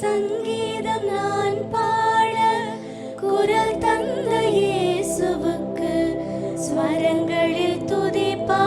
சங்கீதம் நான் பாட குரல் தந்த இயேசுவுக்கு ஸ்வரங்களில் துதிப்பா